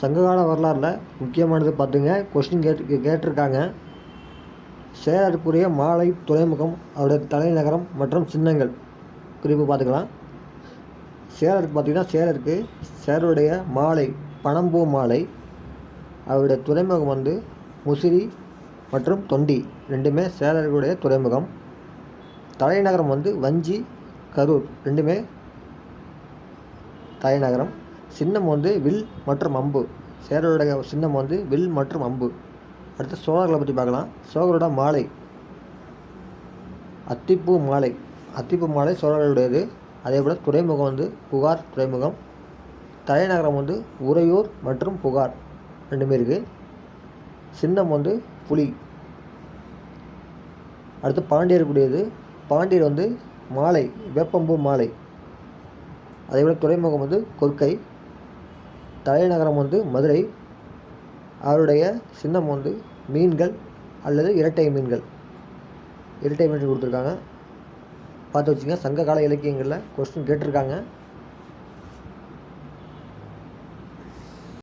சங்ககால வரலாறில் முக்கியமானது பார்த்துங்க கொஸ்டின் கேட்டு கேட்டிருக்காங்க. சேலருக்குரிய மாலை துறைமுகம் அவருடைய தலைநகரம் மற்றும் சின்னங்கள். குறிப்பு பார்த்துக்கலாம் சேலருக்கு பார்த்திங்கன்னா சேலருக்கு சேருடைய மாலை பனம்பூ மாலை அவருடைய துறைமுகம் வந்து முசிறி மற்றும் தொண்டி ரெண்டுமே சேரர்களுடைய துறைமுகம். தலைநகரம் வந்து வஞ்சி கரூர் ரெண்டுமே தலைநகரம். சின்னம் வந்து வில் மற்றும் அம்பு. சேரருடைய சின்னம் வந்து வில் மற்றும் அம்பு. அடுத்து சோழர்களை பற்றி பார்க்கலாம். சோழரோட மாலை. அத்திப்பூ மாலை. அத்திப்பூ மாலை சோழர்களுடையது. அதே போல் துறைமுகம் வந்து புகார் துறைமுகம். தலைநகரம் வந்து உறையூர் மற்றும் புகார். ரெண்டுமே இருக்குது சின்னம் வந்து புலி. அடுத்து பாண்டியருக்குரியது பாண்டியர் வந்து மாலை வேப்பம்பூ மாலை. அதே போல் துறைமுகம் வந்து கொற்கை. தலைநகரம் வந்து மதுரை. அவருடைய சின்னம் வந்து மீன்கள் அல்லது இரட்டை மீன்கள். இரட்டை மீன்கள் கொடுத்துருக்காங்க. பார்த்து வச்சுங்க சங்ககால இலக்கியங்களில் கொஸ்டின் கேட்டிருக்காங்க.